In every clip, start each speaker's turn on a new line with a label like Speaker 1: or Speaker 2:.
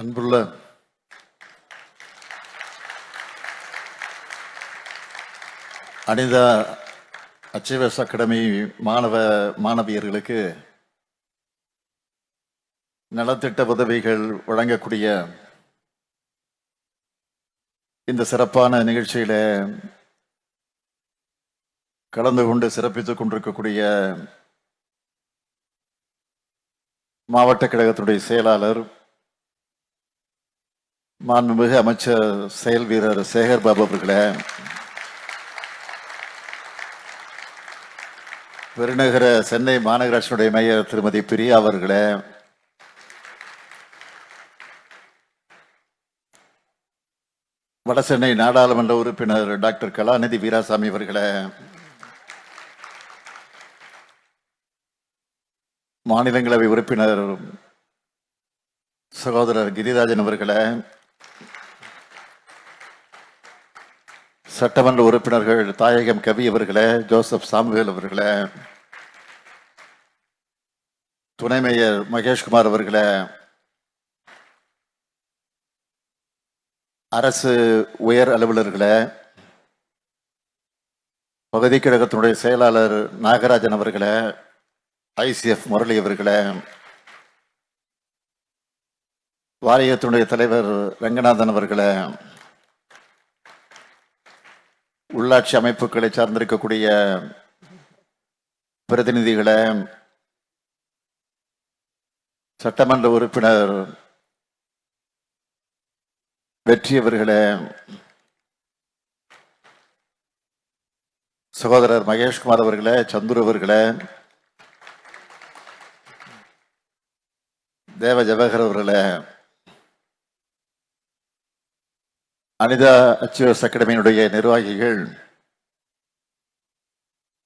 Speaker 1: அன்புள்ள Anitha achievers academy மாணவ மாணவியர்களுக்கு நலத்திட்ட உதவிகள் வழங்கக்கூடிய இந்த சிறப்பான நிகழ்ச்சியில கலந்து கொண்டு சிறப்பித்துக் கொண்டிருக்கக்கூடிய மாவட்ட கழகத்துடைய செயலாளர் மாண்புமிகு அமைச்சர் செயல் வீரர் சேகர் பாபு அவர்களே பெருநகர சென்னை மாநகராட்சியினுடைய மேயர் திருமதி பிரியா அவர்களே வடசென்னை நாடாளுமன்ற உறுப்பினர் டாக்டர் கலாநிதி வீராசாமி அவர்களே மாநிலங்களவை உறுப்பினர் சகோதரர் கிரிராஜன் அவர்களே சட்டமன்ற உறுப்பினர்கள் தாயகம் கவி அவர்களே ஜோசப் சாமுவேல் அவர்களே துணை மேயர் மகேஷ்குமார் அவர்களே அரசு உயர் அலுவலர்களே பகுதி கழகத்தினுடைய செயலாளர் நாகராஜன் அவர்களே ஐசிஎஃப் முரளி அவர்களே வாரியத்தினுடைய தலைவர் ரங்கநாதன் அவர்களே உள்ளாட்சி அமைப்புகளை சார்ந்திருக்கக்கூடிய பிரதிநிதிகளை சட்டமன்ற உறுப்பினர் வெற்றியவர்களே சகோதரர் மகேஷ்குமார் அவர்களே சந்துரு அவர்களே தேவ ஜவஹர் அவர்களை அனிதா அச்சுவஸ் அகாடமியினுடைய நிர்வாகிகள்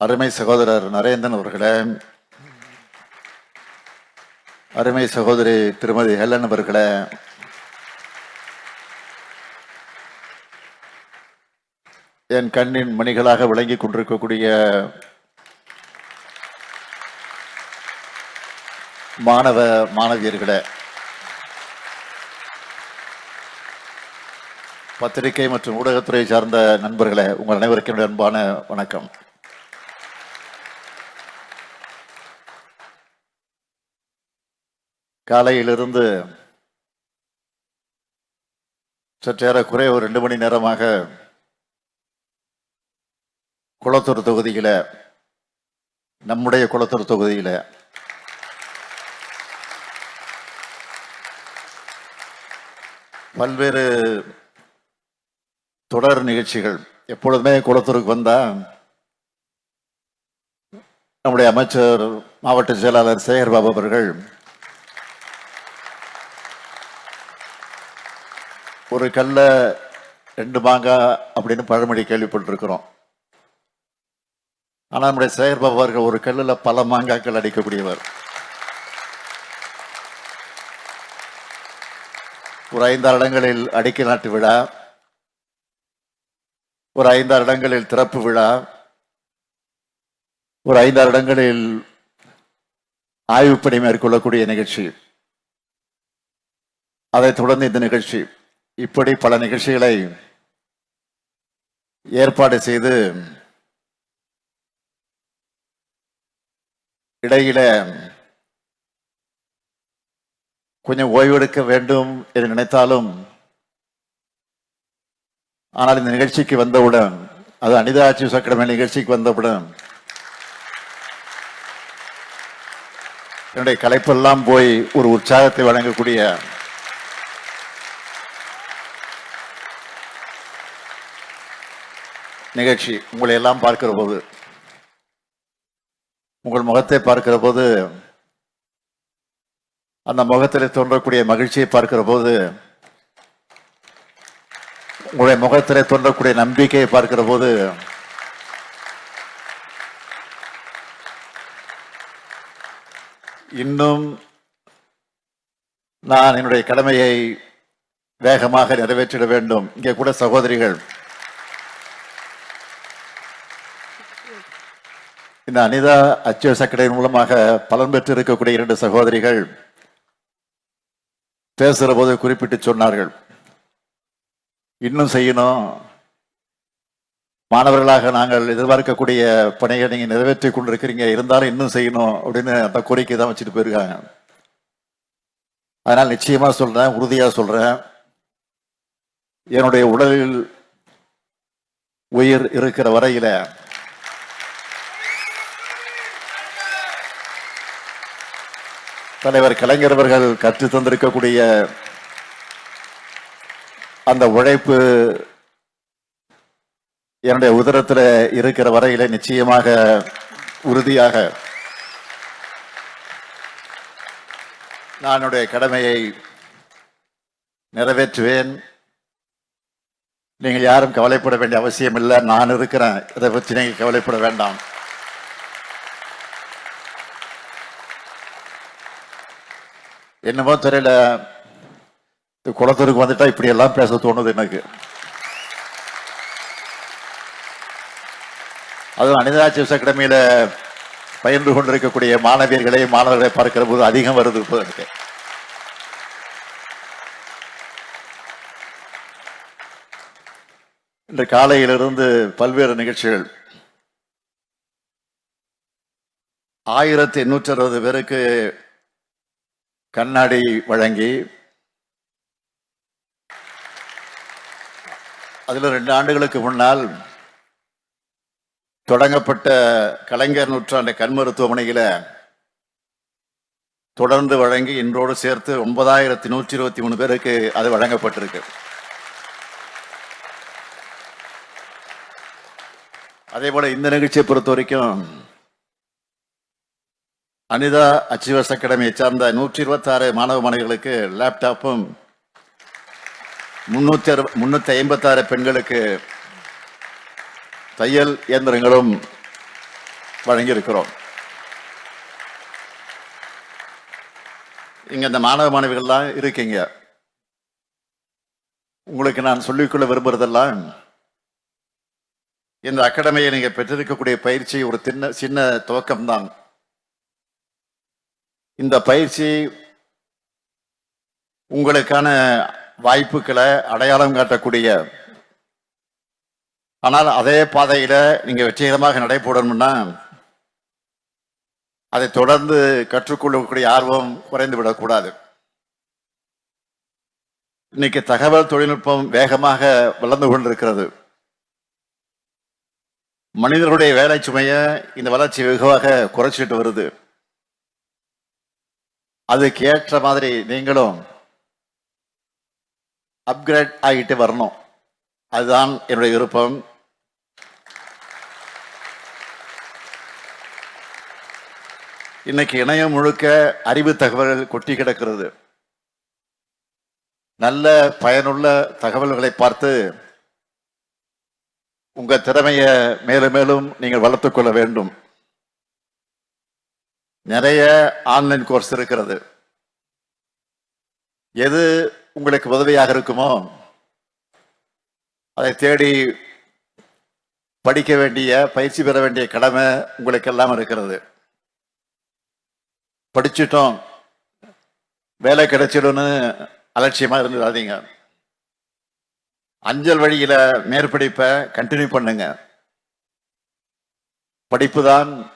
Speaker 1: அருமை சகோதரர் நரேந்தன் அவர்களே அருமை சகோதரி திருமதி ஹெலன் அவர்களே என் கண்ணின் மணிகளாக விளங்கிக் கொண்டிருக்கக்கூடிய மாணவ மாணவியர்களே பத்திரிகை மற்றும் ஊடகத்துறை சார்ந்த நண்பர்களே உங்கள் அனைவருக்கும் என்னுடைய அன்பான வணக்கம். காலையிலிருந்து சற்றேறக்குறைய ஒரு ரெண்டு மணி நேரமாக குளத்தூர் தொகுதியில் நம்முடைய குளத்தூர் தொகுதியில் பல்வேறு தொடர் நிகழ்ச்சிகள். எப்பொழுதுமே குளத்தூருக்கு வந்தா நம்முடைய அமைச்சர் மாவட்ட செயலாளர் சேகர் பாபு அவர்கள் ஒரு கல்ல ரெண்டு மாங்காய் அப்படின்னு பழமொழி கேள்விப்பட்டிருக்கிறோம். ஆனால் நம்முடைய சேகர் பாபு அவர்கள் ஒரு கல்லில் பல மாங்காய்கள் அடிக்கக்கூடியவர். ஒரு ஐந்தாறு இடங்களில் அடிக்கல் நாட்டு விழா ஒரு ஐந்தாறு இடங்களில் திறப்பு விழா ஒரு ஐந்தாறு இடங்களில் ஆய்வுப்பணி மேற்கொள்ளக்கூடிய நிகழ்ச்சி. அதைத் தொடர்ந்து இந்த நிகழ்ச்சி. இப்படி பல நிகழ்ச்சிகளை ஏற்பாடு செய்து இடையில கொஞ்சம் ஓய்வெடுக்க வேண்டும் என்று நினைத்தாலும் ஆனால் இந்த நிகழ்ச்சிக்கு வந்தவுடன் அது அனிதா ஆட்சி சக்கரமே நிகழ்ச்சிக்கு வந்தவுடன் என்னுடைய கலைப்பெல்லாம் போய் ஒரு உற்சாகத்தை வழங்கக்கூடிய நிகழ்ச்சி உங்களை எல்லாம் பார்க்கிற போது உங்கள் முகத்தை பார்க்கிற போது அந்த முகத்தில் தோன்றக்கூடிய மகிழ்ச்சியை பார்க்கிற போது உங்களுடைய முகத்திலே தோன்றக்கூடிய நம்பிக்கையை பார்க்கிற போது இன்னும் நான் என்னுடைய கடமையை வேகமாக நிறைவேற்றிட வேண்டும். இங்கே கூட சகோதரிகள் இந்த அனிதா அச்சு சக்கடையின் மூலமாக பலன் பெற்று இருக்கக்கூடிய இரண்டு சகோதரிகள் பேசுகிற போது குறிப்பிட்டு சொன்னார்கள். இன்னும் செய்யணும். மாணவர்களாக நாங்கள் எதிர்பார்க்கக்கூடிய பணியை நீங்க நிறைவேற்றி கொண்டிருக்கிறீங்க. இருந்தாலும் இன்னும் செய்யணும் அப்படின்னு அந்த கோரிக்கை தான் வச்சுட்டு போயிருக்காங்க. அதனால் நிச்சயமா சொல்றேன் உறுதியாக சொல்றேன். என்னுடைய உடலில் உயிர் இருக்கிற வரையில தலைவர் கலைஞர் அவர்கள் கற்று தந்திருக்கக்கூடிய அந்த உழைப்பு என்னுடைய உதரத்தில் இருக்கிற வரையில நிச்சயமாக உறுதியாக நான் என்னுடைய கடமையை நிறைவேற்றுவேன். நீங்கள் யாரும் கவலைப்பட வேண்டிய அவசியம் இல்லை. நான் இருக்கிறேன். இதை பற்றி நீங்கள் கவலைப்பட வேண்டாம். என்னமோ தெரியல. குளத்தூருக்கு வந்துட்டா இப்படி எல்லாம் பேச தோணுது எனக்கு. அதுவும் அனிதா சிப்ஸ் அகாடமியில பயின்று கொண்டிருக்கக்கூடிய மாணவியர்களை மாணவர்களை பார்க்கிற போது அதிகம் வருது இப்போ எனக்கு இன்று காலையிலிருந்து பல்வேறு நிகழ்ச்சிகள். ஆயிரத்தி எண்ணூற்றி அறுபது பேருக்கு கண்ணாடி வழங்கி அதில் ரெண்டு ஆண்டுகளுக்கு முன்னால் தொடங்கப்பட்ட கலைஞர் நூற்றாண்டு கண் மருத்துவமனையில் தொடர்ந்து வழங்கி இன்றோடு சேர்த்து ஒன்பதாயிரத்தி நூற்றி இருபத்தி மூணு பேருக்கு அது வழங்கப்பட்டிருக்கு. அதே போல இந்த நிகழ்ச்சியை பொறுத்த வரைக்கும் அனிதா அச்சிவஸ் அகாடமியை சார்ந்த நூற்றி இருபத்தாறு மாணவ மாணவிகளுக்கு லேப்டாப்பும் முன்னூத்தி அறு முன்னூத்தி ஐம்பத்தாறு பெண்களுக்கு தையல் இயந்திரங்களும் வழங்கியிருக்கிறோம். இங்க இந்த மாணவ மாணவிகள்லாம் இருக்கீங்க. உங்களுக்கு நான் சொல்லிக்கொள்ள விரும்புறதெல்லாம் இந்த அகாடமியை நீங்க பெற்றிருக்கக்கூடிய பயிற்சி ஒரு சின்ன சின்ன துவக்கம்தான். இந்த பயிற்சி உங்களுக்கான வாய்ப்புகளை அடையாளம் காட்டக்கூடிய. ஆனால் அதே பாதையில் நீங்க வெற்றிகரமாக நடைபோடணும்னா அதை தொடர்ந்து கற்றுக்கொள்ளக்கூடிய ஆர்வம் குறைந்து விடக்கூடாது. இன்னைக்கு தகவல் தொழில்நுட்பம் வேகமாக வளர்ந்து கொண்டிருக்கிறது. மனிதர்களுடைய வேலை சுமையை இந்த வளர்ச்சி வெகுவாக குறைச்சிட்டு வருது. அதுக்கு ஏற்ற மாதிரி நீங்களும் அப்கிரேட் ஆகிட்டு வரணும். அதுதான் என்னுடைய விருப்பம். இன்னைக்கு இணையம் முழுக்க அறிவு தகவல்கள் கொட்டி கிடக்கிறது. நல்ல பயனுள்ள தகவல்களை பார்த்து உங்க திறமையை மேலும் மேலும் நீங்கள் வளர்த்துக்கொள்ள வேண்டும். நிறைய ஆன்லைன் கோர்ஸ் இருக்கிறது. எது உங்களுக்கு உதவியாக இருக்குமோ? அதை தேடி படிக்க வேண்டிய பயிற்சி பெற வேண்டிய கடமை உங்களுக்கு எல்லாம் இருக்கிறது. படிச்சிட்டோம். வேலை கிடைச்சிடும்னு அலட்சியமா இருந்துடாதீங்க. அஞ்சல் வழியில மேற்படிப்பை கண்டினியூ பண்ணுங்க. படிப்பு தான்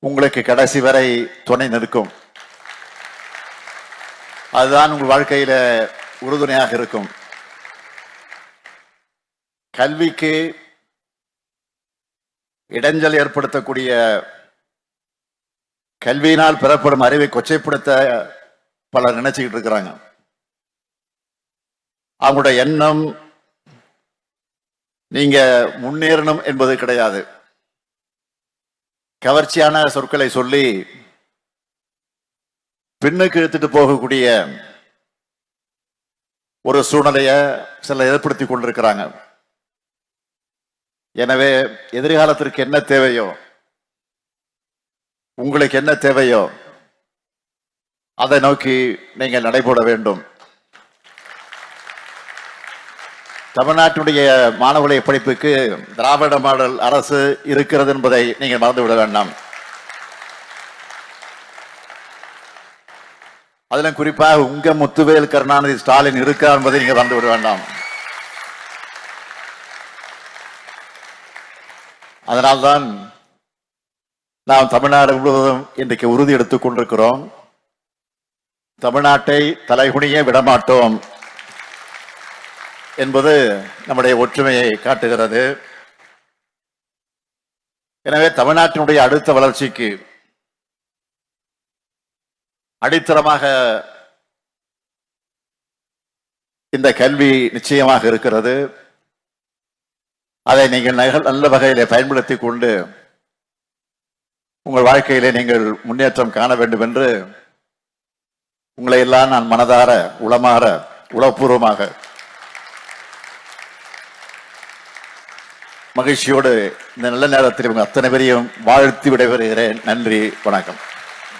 Speaker 1: உங்களுக்கு கடைசி வரை துணை நிற்கும். அதுதான் உங்கள் வாழ்க்கையில உறுதுணையாக இருக்கும். கல்விக்கு இடைஞ்சல் ஏற்படுத்தக்கூடிய கல்வியினால் பெறப்படும் அறிவை கொச்சைப்படுத்த பலர் நினைச்சுக்கிட்டு இருக்கிறாங்க. அவங்களோட எண்ணம் நீங்க முன்னேறணும் என்பது கிடையாது. கவர்ச்சியான சொற்களை சொல்லி பின்னுக்கு இழுத்துட்டு போகக்கூடிய ஒரு சூழ்நிலைய சில ஏற்படுத்தி கொண்டிருக்கிறாங்க. எனவே எதிர்காலத்திற்கு என்ன தேவையோ உங்களுக்கு என்ன தேவையோ அதை நோக்கி நீங்கள் நடைபோட வேண்டும். தமிழ்நாட்டுடைய மாணவர்களை படிப்புக்கு திராவிட மாடல் அரசு இருக்கிறது என்பதை நீங்கள் மறந்துவிட வேண்டாம். அதிலும் குறிப்பாக உங்க முத்துவேல் கருணாநிதி ஸ்டாலின் இருக்கா என்பதை நீங்க வந்து விட வேண்டாம். அதனால்தான் நாம் தமிழ்நாடு முழுவதும் இன்றைக்கு உறுதி எடுத்துக் கொண்டிருக்கிறோம். தமிழ்நாட்டை தலைகுனிய விடமாட்டோம் என்பது நம்முடைய ஒற்றுமையை காட்டுகிறது. எனவே தமிழ்நாட்டினுடைய அடுத்த வளர்ச்சிக்கு அடித்தளமாக இந்த கல்வி நிச்சயமாக இருக்கிறது. அதை நீங்கள் நகல் நல்ல வகையில் பயன்படுத்தி கொண்டு உங்கள் வாழ்க்கையிலே நீங்கள் முன்னேற்றம் காண வேண்டும் என்று உங்களை எல்லாம் நான் மனதார உளமாற உளப்பூர்வமாக மகிழ்ச்சியோடு இந்த நல்ல நேரத்தில் உங்கள் அத்தனை பேரையும் வாழ்த்தி விடைபெறுகிறேன். நன்றி வணக்கம்.